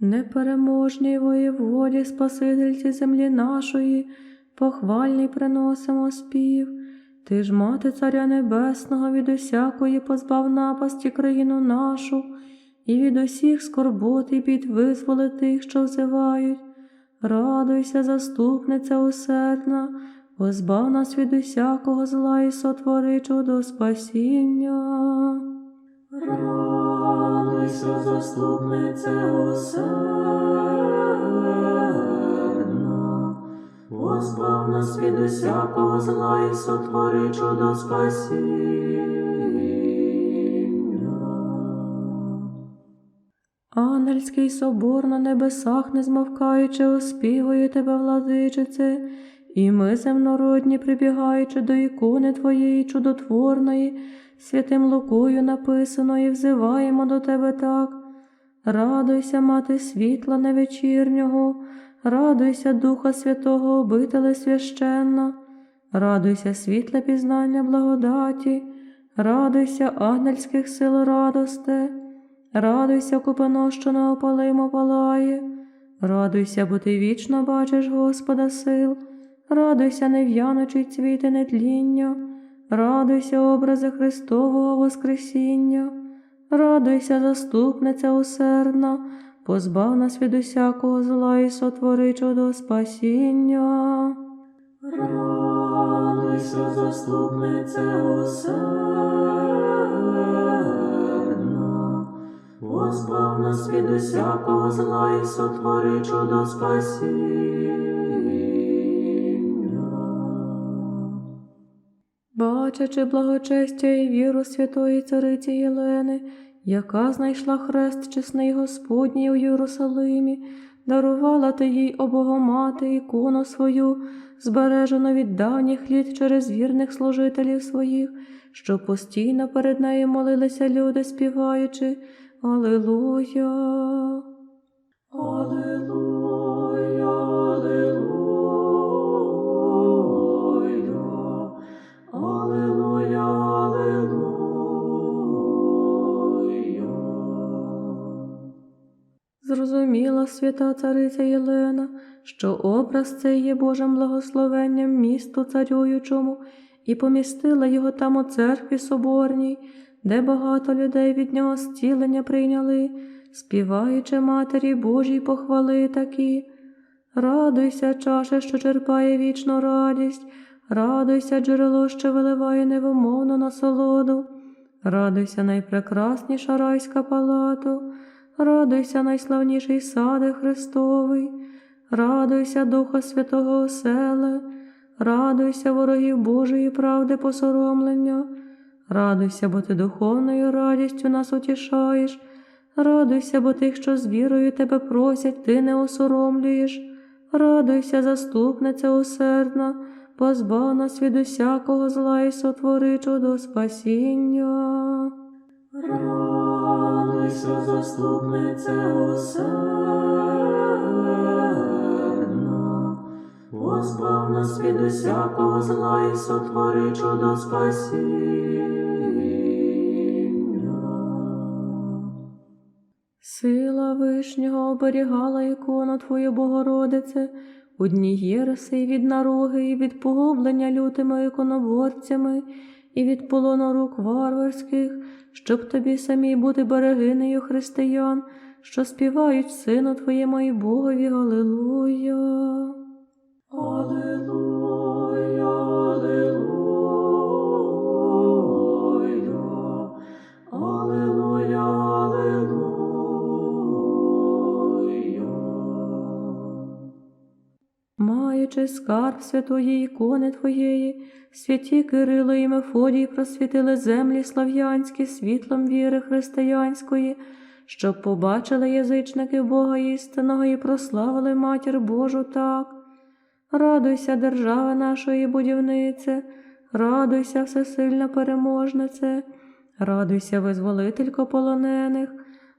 Непереможній воєводі, Спасительці землі нашої, похвальний приносимо спів. Ти ж мати Царя Небесного, від усякої позбав напасті країну нашу, і від усіх скорбот і бід тих, що взивають. Радуйся, заступниця усердна, позбав нас від усякого зла і сотвори чудо спасіння. Радуйся, заступниця усердна, позбав нас від усякого зла і сотвори чудо спасіння. Ангельський собор на небесах, не змовкаючи, оспівує тебе, владичице, і ми, земнородні, прибігаючи до ікони Твоєї чудотворної, святим Лукою написаної, взиваємо до тебе так. Радуйся, мати світла невечірнього, радуйся, Духа Святого, обителе священна, радуйся, світле пізнання благодаті, радуйся, ангельських сил радосте. Радуйся, купино, що палає, радуйся, бо ти вічно бачиш Господа сил, радуйся, нев'яночий цвіти нетління, радуйся, образи Христового Воскресіння, радуйся, заступниця усердна, позбав нас від усякого зла і сотвори чудо спасіння. Радуйся, заступниця усердна, позбав нас від усякого зла і сотвори чудо спасіння. Бачачи благочестя і віру святої цариці Єлени, яка знайшла хрест чесний Господній у Єрусалимі, дарувала ти їй обогомати ікону свою, збережену від давніх літ через вірних служителів своїх, що постійно перед нею молилися люди, співаючи Алилуя. Аллилуйя, Зрозуміла свята цариця Єлена, що образ цей є Божим благословенням місту царюючому, і помістила його там у церкві соборній, де багато людей від нього зцілення прийняли, співаючи Матері Божій похвали такі. Радуйся, чаше, що черпає вічну радість, радуйся, джерело, що виливає невимовну насолоду, радуйся, найпрекрасніша райська палату, радуйся, найславніший саде Христовий, радуйся, Духа Святого оселе, радуйся, ворогів Божої правди посоромлення, радуйся, бо ти духовною радістю нас утішаєш, радуйся, бо тих, що з вірою тебе просять, ти не осоромлюєш. Радуйся, заступниця усердна, позбав нас від усякого зла і сотвори чудо спасіння. Радуйся, заступниця усердна, позбав нас від усякого зла і сотвори чудо спасіння. Сила вишнього оберігала ікону Твою Богородице, у дні єреси і від наруги, і від погублення лютими іконоборцями, і від полону рук варварських, щоб тобі самій бути берегинею християн, що співають Сину Твоєму і Богові. Аллилуйя, Аллилуйя, Аллилуйя, Аллилуйя. Маючи скарб святої ікони Твоєї, святі Кирило і Мефодій просвітили землі слав'янські світлом віри християнської, щоб побачили язичники Бога істинного і прославили Матір Божу так. Радуйся, держава нашої будівнице, радуйся, всесильна переможнице, радуйся, визволителько полонених,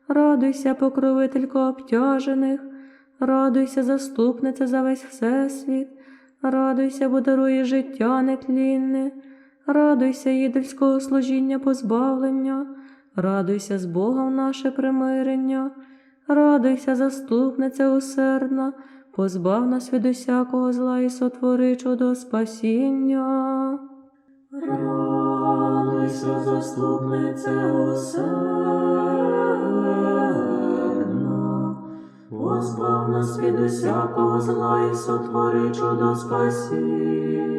радуйся, покровителько обтяжених, радуйся, заступниця за весь всесвіт, радуйся, бо дарує життя нетлінне, радуйся, ідольського служіння позбавлення, радуйся з Богом наше примирення, Радуйся, заступниця усердна, позбав нас від усякого зла і сотвори чудо спасіння. Радуйся, заступниця усердна, позбав нас від усякого зла і сотвори чудо спасіння.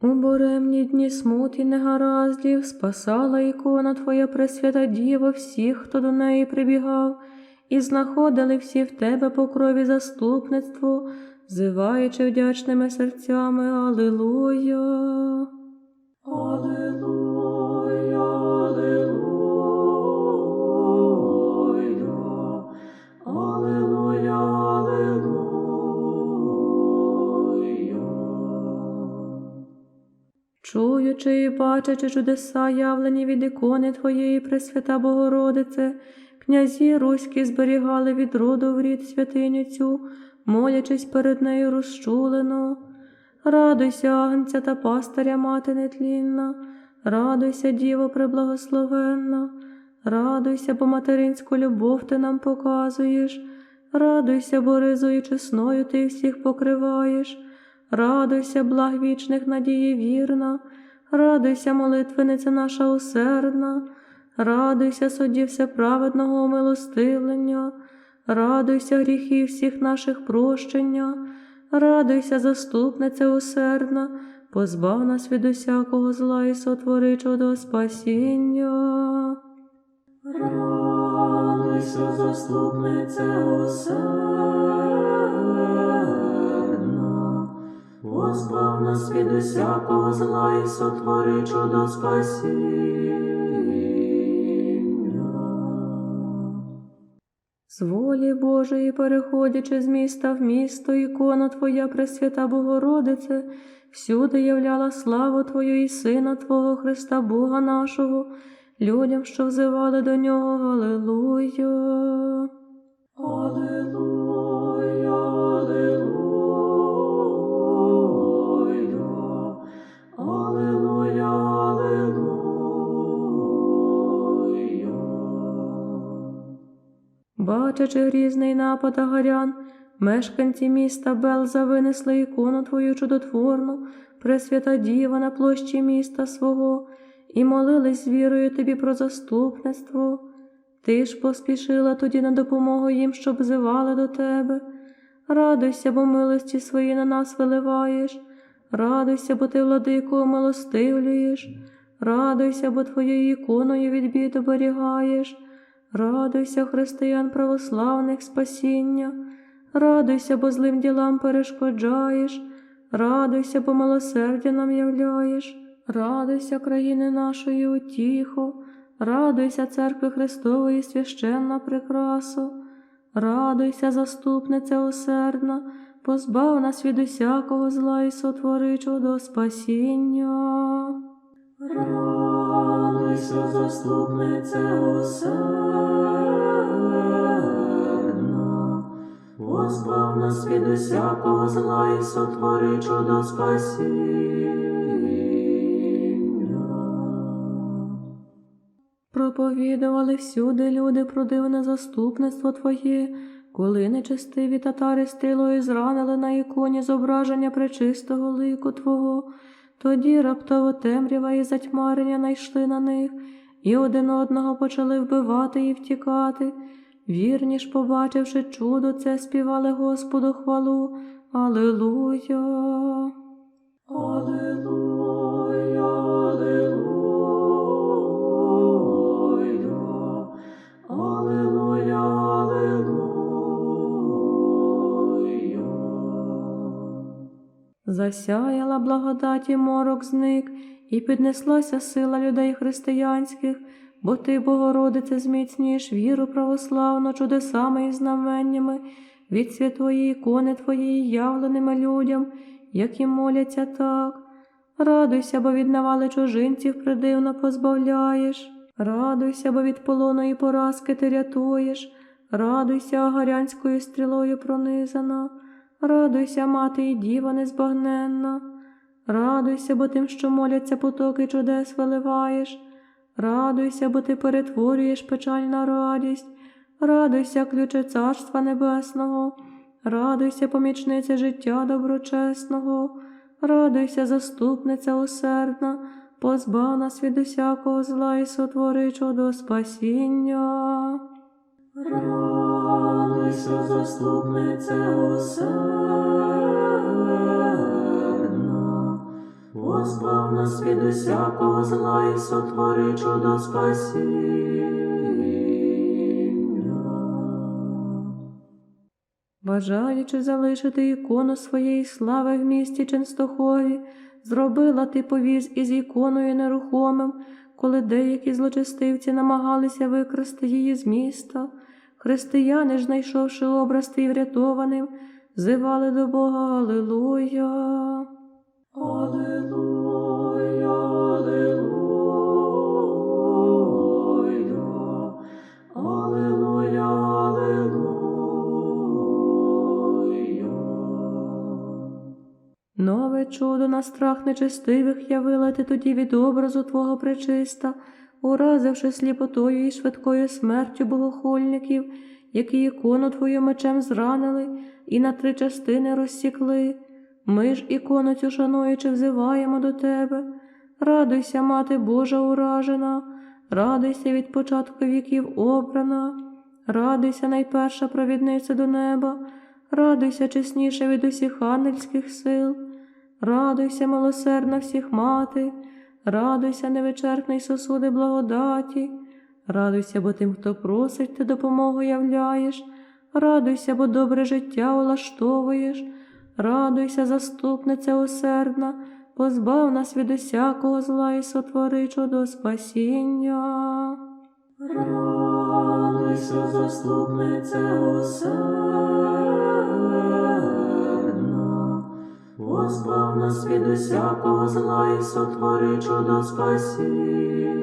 У буремні дні смут і негараздів спасала ікона Твоя Пресвята Діва всіх, хто до неї прибігав, і знаходили всі в Тебе по крові заступництво, зиваючи вдячними серцями Алилуя. Аллилуйя, Чуючи і бачачи чудеса, явлені від ікони Твоєї, Пресвята Богородице, князі руські зберігали від роду в рід святиню цю, молячись перед нею розчулено. Радуйся, агнця та пастиря мати нетлінна, радуйся, Діво преблагословенна, радуйся, бо материнську любов ти нам показуєш, радуйся, бо ризою чесною ти всіх покриваєш. Радуйся, благ вічних надії вірна, радуйся, молитвениця наша усердна, радуйся, судді всеправедного умилостивлення, радуйся, гріхи всіх наших прощення, радуйся, заступниця усердна, позбав нас від усякого зла і сотвори чудо спасіння. Радуйся, заступниця усердна, позбав нас від усякого зла і сотвори чудо спасіння. З волі Божої, переходячи з міста в місто, ікона Твоя Пресвята Богородице, всюди являла славу Твою і Сина Твого Христа Бога нашого, людям, що взивали до нього, Галилуя. Аллилуйя, Аллилуйя, Аллилуйя. Бачачи грізний напад агарян, мешканці міста Белза винесли ікону Твою чудотворну, Пресвята Діва на площі міста свого, і молились вірою Тобі про заступництво. Ти ж поспішила тоді на допомогу їм, щоб взивали до Тебе. Радуйся, бо милості свої на нас виливаєш. Радуйся, бо ти владику милостивлюєш. Радуйся, бо Твоєю іконою від бід оберігаєш. Радуйся, християн православних спасіння, радуйся, бо злим ділам перешкоджаєш, радуйся, бо милосердя нам являєш, радуйся, країни нашої утіху, радуйся, церкви Христової священна прикрасо, радуйся, заступниця усердна, позбав нас від усякого зла і сотвори чудо спасіння. Радуйся, заступниця усердна, позбав нас від усякого зла і сотвори чудо спасіння. Проповідували всюди люди про дивне заступництво Твоє, коли нечестиві татари стрілою зранили на іконі зображення пречистого лику Твого, тоді раптово темрява і затьмарення найшли на них, і один одного почали вбивати і втікати. Вірні ж, побачивши чудо, це співали Господу хвалу. Алилуя. Аллилуйя, Аллилуйя, Аллилуйя, Аллилуйя. Засяяла благодаті морок зник, і піднеслася сила людей християнських, бо ти, Богородице, зміцнюєш віру православну чудесами і знаменнями від святої ікони Твоєї явленими людям, які моляться так. Радуйся, бо від навали чужинців придивно позбавляєш. Радуйся, бо від полону і поразки ти рятуєш. Радуйся, агарянською стрілою пронизана. Радуйся, мати і діва незбагненна. Радуйся, бо тим, що моляться потоки чудес виливаєш. Радуйся, бо ти перетворюєш печаль на радість, радуйся, ключе Царства Небесного, радуйся, помічниця життя доброчесного, радуйся, заступниця усердна, позбав нас від усякого зла і сотвори чудо спасіння. Радуйся, заступниця усердна, позбав нас від усякого зла і сотвори чудо спасіння. Бажаючи залишити ікону своєї слави в місті Ченстохові, зробила ти повіз із іконою нерухомим, коли деякі злочестивці намагалися викрасти її з міста. Християни ж, знайшовши образ твій врятованим, зивали до Бога Алилуя. Аллилуйя, Аллилуйя, Аллилуйя, Аллилуйя. Нове чудо на страх нечестивих явила ти тоді від образу Твого пречиста, уразивши сліпотою і швидкою смертю богохульників, які ікону Твою мечем зранили і на три частини розсікли. Ми ж ікону цю шануючи взиваємо до Тебе. Радуйся, Мати Божа уражена, радуйся від початку віків обрана, радуйся, найперша провідниця до неба, радуйся чесніше від усіх ангельських сил, радуйся, милосердна всіх мати, радуйся, невичерпний сосуди благодаті, радуйся, бо тим, хто просить, ти допомогу являєш, радуйся, бо добре життя улаштовуєш, радуйся, заступниця усердна, позбав нас від усякого зла і сотвори чудо спасіння. Радуйся, заступниця усердна, позбав нас від усякого зла і сотвори чудо спасіння.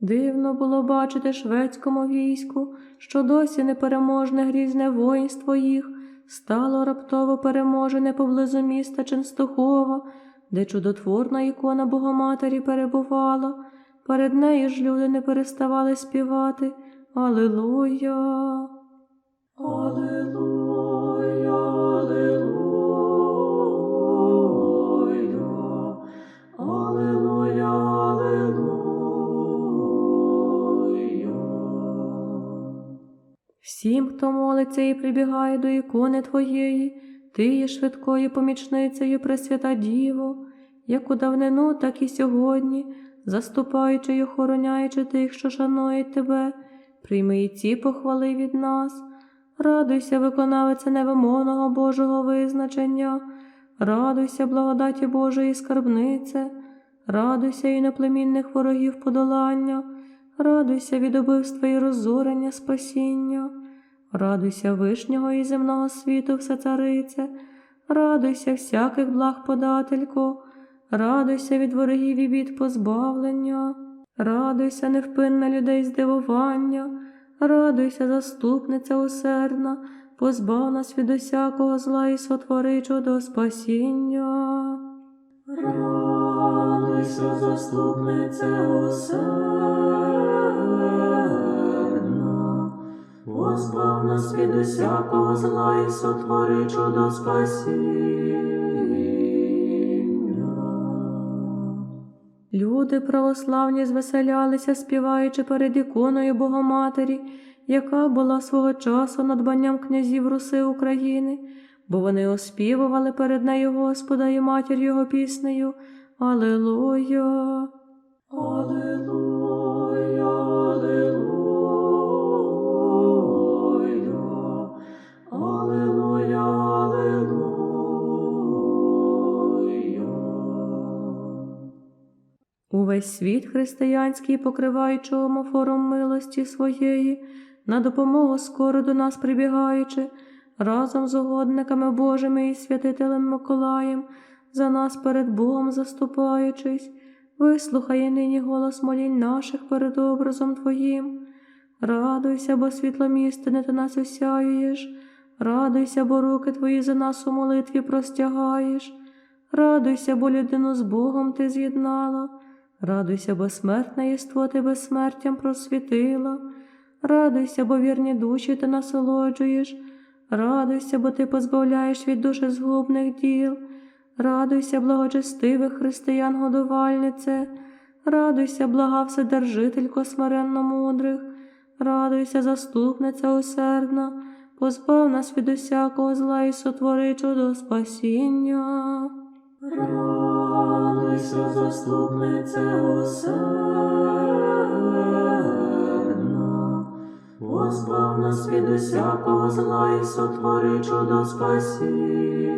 Дивно було бачити шведському війську, що досі непереможне грізне воїнство їх стало раптово переможене поблизу міста Ченстохова, де чудотворна ікона Богоматері перебувала. Перед нею ж люди не переставали співати Алилуя. Всім, хто молиться і прибігає до ікони Твоєї, Ти є швидкою помічницею Пресвята Діво, як у давнину, так і сьогодні, заступаючи й охороняючи тих, що шанують Тебе, прийми і ці похвали від нас. Радуйся, виконавиця невимовного Божого визначення, радуйся, благодаті Божої скарбнице, радуйся іноплемінних ворогів подолання, радуйся від убивства і розорення спасіння, радуйся вишнього і земного світу, все царице, радуйся всяких благ подателько, радуйся від ворогів і бід позбавлення, радуйся невпинна людей здивування, радуйся, заступниця усердна, позбав нас від усякого зла і сотвори чудо спасіння. Радуйся, заступниця усердна, позбав нас від усякого зла і сотвори чудо спасіння. Люди православні звеселялися, співаючи перед іконою Богоматері, яка була свого часу надбанням князів Руси України, бо вони оспівували перед нею Господа і матір його піснею Алилуя. Аллилуйя, Увесь світ християнський, покриваючи омофором милості своєї, на допомогу скоро до нас прибігаючи, разом з угодниками Божими і святителем Миколаєм, за нас перед Богом заступаючись, вислухає нині голос молінь наших перед образом Твоїм. Радуйся, бо світлом істини ти нас осяюєш, радуйся, бо руки Твої за нас у молитві простягаєш. Радуйся, бо людину з Богом ти з'єднала. Радуйся, бо смертне єство ти безсмертям просвітила. Радуйся, бо вірні душі ти насолоджуєш. Радуйся, бо ти позбавляєш від душі згубних діл. Радуйся, благочестивих християн годувальнице. Радуйся, блага вседержителько смиренно мудрих. Радуйся, заступниця усердна, позбав нас від усякого зла і сотвори чудо спасіння. Радуйся, заступниця усердна, позбав нас від усякого зла і сотвори чудо спасіння.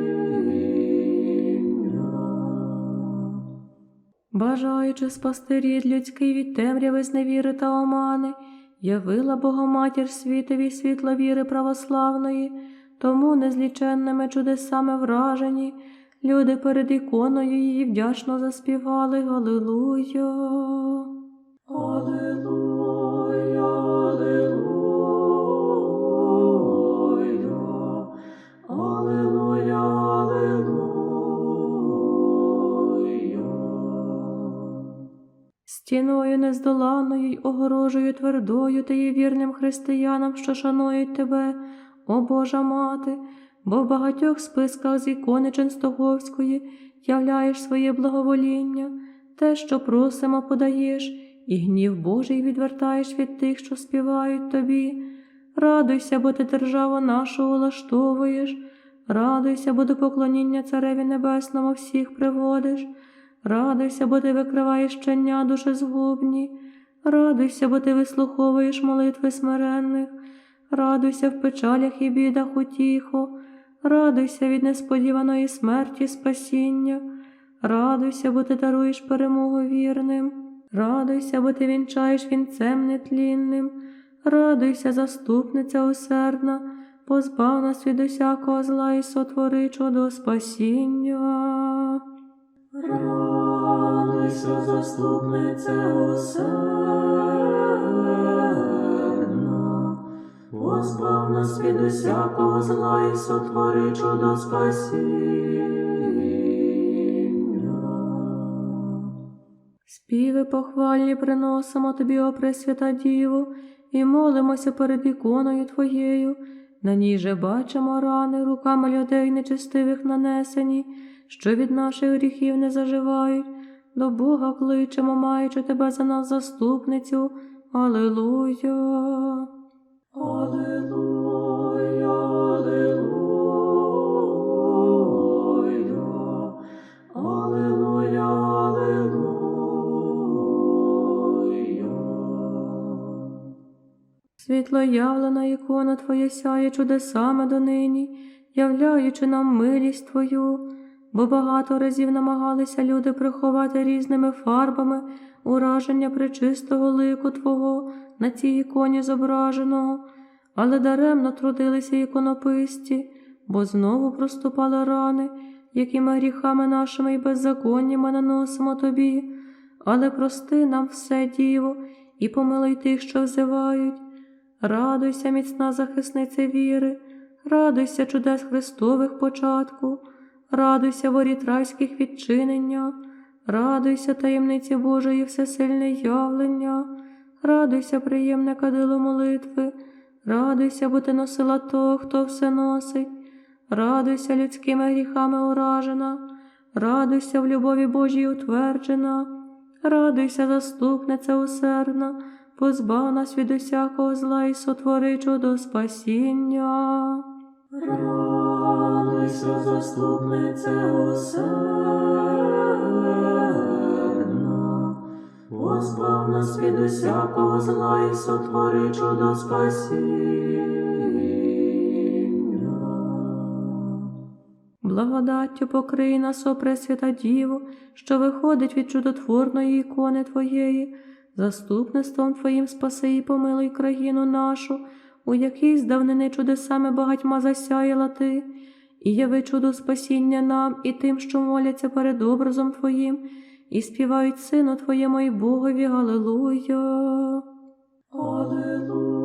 Бажаючи спасти рід людський від темряви зневіри та омани, явила Богоматір світові світло віри православної, тому незліченними чудесами вражені, люди перед іконою її вдячно заспівали Галилуя. Аллилуйя, аллилуйя, аллилуйя, аллилуйя. Стіною нездоланною й огорожею твердою ти є вірним християнам, що шанують тебе, о Божа мати, бо в багатьох списках з ікони Ченстоговської являєш своє благовоління, те, що просимо, подаєш, і гнів Божий відвертаєш від тих, що співають тобі. Радуйся, бо ти державу нашу улаштовуєш, радуйся, бо до поклоніння Цареві Небесному всіх приводиш. Радуйся, бо ти викриваєш щення душезгубні, радуйся, бо ти вислуховуєш молитви смиренних, радуйся в печалях і бідах утіху, радуйся від несподіваної смерті спасіння, радуйся, бо ти даруєш перемогу вірним, радуйся, бо ти вінчаєш вінцем нетлінним, радуйся, заступниця усердна, позбав нас від усякого зла і сотвори чудо спасіння. Радуйся, заступниця усердна, позбав нас від усякого зла і сотвори чудо спасіння. Співи похвальні приносимо тобі, о Пресвята Діву, і молимося перед іконою Твоєю. На ній же бачимо рани руками людей нечестивих нанесені, що від наших гріхів не заживають. До Бога кличемо, маючи тебе за нас заступницю. Алилуя. Аллилуйя, аллилуйя, аллилуйя. Світло явлена ікона Твоя сяє чудесами донині, являючи нам милість Твою, бо багато разів намагалися люди приховати різними фарбами ураження пречистого лику Твого на цій іконі зображеного, але даремно трудилися іконописці, бо знову проступали рани, якими гріхами нашими і беззаконнями наносимо Тобі, але прости нам все, Діво, і помилуй тих, що взивають. Радуйся, міцна захисниця віри, радуйся чудес Христових початку, радуйся воріт райських відчинення, радуйся таємниці Божої всесильне явлення, радуйся, приємне кадило молитви, радуйся, бо ти носила того, хто все носить, радуйся людськими гріхами уражена, радуйся в любові Божій утверджена, радуйся, заступниця усердна позбав нас від усякого зла і сотвори чудо спасіння. Радуйся, заступниця усердна, позбав нас від усякого зла і сотвори чудо спасіння. Благодаттю покрий нас, о Пресвята Діво, що виходить від чудотворної ікони Твоєї, заступництвом Твоїм спаси і помилуй країну нашу, у якій здавнини чудесами багатьма засяяла Ти, і яви чудо спасіння нам і тим, що моляться перед образом Твоїм, і співають Сину Твоєму і Богові. Галилуя. Аллилуйя,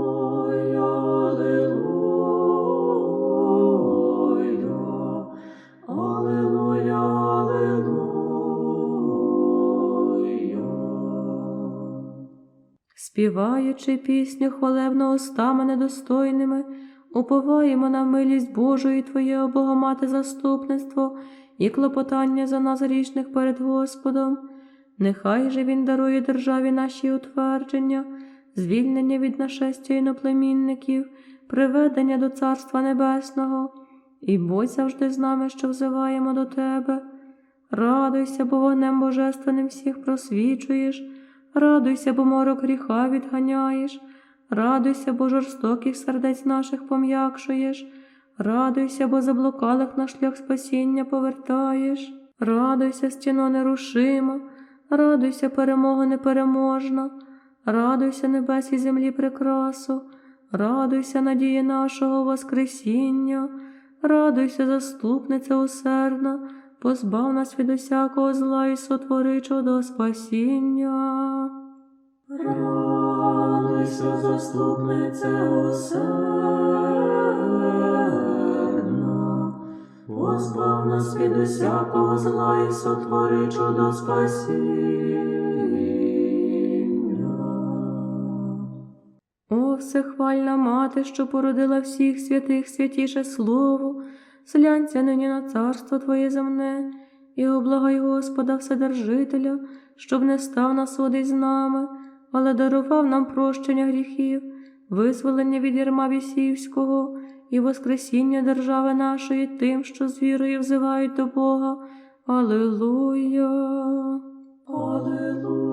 співаючи пісню хвалебно устами недостойними, уповаємо на милість Божу і Твоє Богомати заступництво і клопотання за нас грішних перед Господом. Нехай же Він дарує державі нашій утвердження, звільнення від нашестя іноплемінників, приведення до Царства Небесного, і будь завжди з нами, що взиваємо до Тебе. Радуйся, бо вогнем божественним всіх просвічуєш, радуйся, бо морок гріха відганяєш, радуйся, бо жорстоких сердець наших пом'якшуєш, радуйся, бо заблукалих на шлях спасіння повертаєш, радуйся, стіно нерушима, радуйся, перемога непереможна, радуйся, небес і землі прикрасу, радуйся, надії нашого Воскресіння, радуйся, заступниця усердна, позбав нас від усякого зла і сотвори чудо спасіння. Радуйся, заступниця усердна, позбав нас від усякого зла і сотвори чудо спасіння. О, всехвальна мати, що породила всіх святих святіше слово, слянься нині на царство Твоє земне, і облагай Господа Вседержителя, щоб не став на суди з нами, але дарував нам прощення гріхів, визволення від ярма вісівського і воскресіння держави нашої тим, що з вірою взивають до Бога. Аллилуйя! Аллилуйя,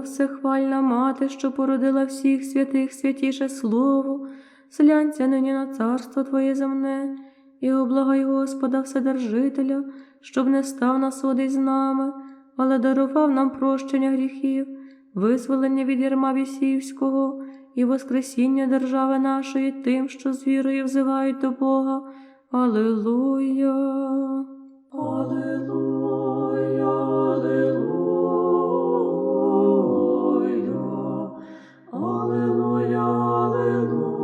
Всехвальна мати, що породила всіх святих святіше слово, слянься нині на царство Твоє земне, і облагай Господа Вседержителя, щоб не став на суди з нами, але дарував нам прощення гріхів, визволення від ярма вісівського і воскресіння держави нашої тим, що з вірою взивають до Бога. Аллилуйя! Аллилуйя, Аллилуйя, Аллилуйя.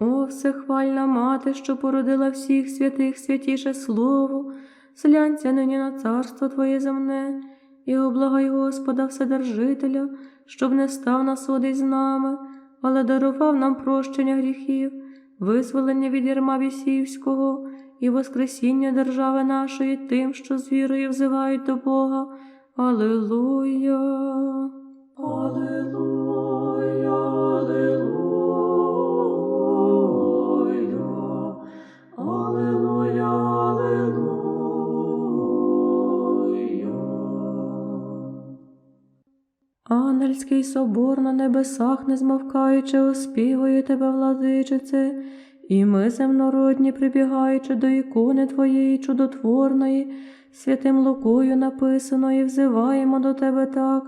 О, всехвальна мати, що породила всіх святих святіше слово, слянься нині на царство Твоє земне, і облагай Господа Вседержителя, щоб не став на суди з нами, але дарував нам прощення гріхів, визволення від ярма вісівського і воскресіння держави нашої тим, що з вірою взивають до Бога. Аллилуйя! Аллилуйя, Аллилуйя, Аллилуйя, Аллилуйя. Ангельський собор на небесах, не змовкаючи, оспівує тебе, владичице, і ми, земнородні, прибігаючи до ікони Твоєї чудотворної, святим Лукою написаної, взиваємо до тебе так.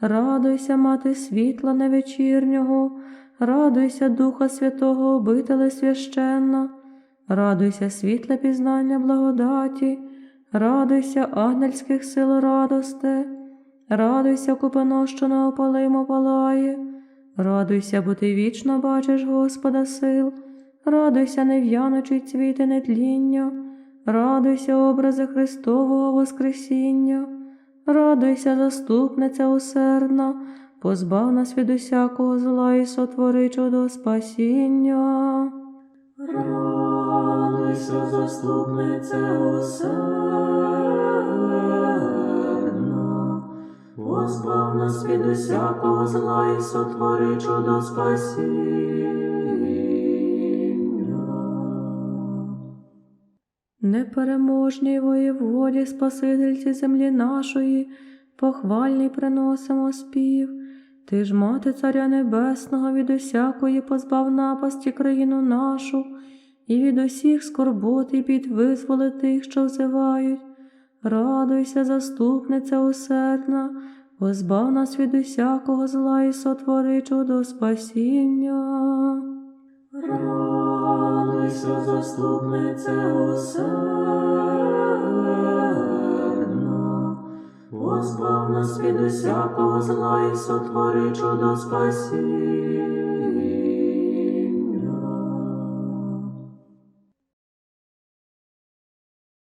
Радуйся, мати світла невечірнього, радуйся, Духа Святого, обителе священна, радуйся, світле пізнання благодаті, радуйся, ангельських сил радосте. Радуйся, купино, що неопалимо палає, радуйся, бо ти вічно бачиш Господа сил, радуйся, нев'яночий цвіти нетління, радуйся, образи Христового Воскресіння, радуйся, заступниця усердна, позбав нас від усякого зла і сотвори чудо спасіння. Радуйся, заступниця усердна, позбав нас від усякого зла і сотвори чудо спасіння. Непереможній воєводі, Спасительці землі нашої, похвальний приносимо спів. Ти ж, мати Царя Небесного, від усякої позбав напасті країну нашу, і від усіх скорбот і бід визволи тих, що взивають. Радуйся, заступниця усердна, позбав нас від усякого зла і сотвори чудо спасіння. Радуйся, заступниця усердна, Позбав нас від усякого зла і сотвори чудо спасіння.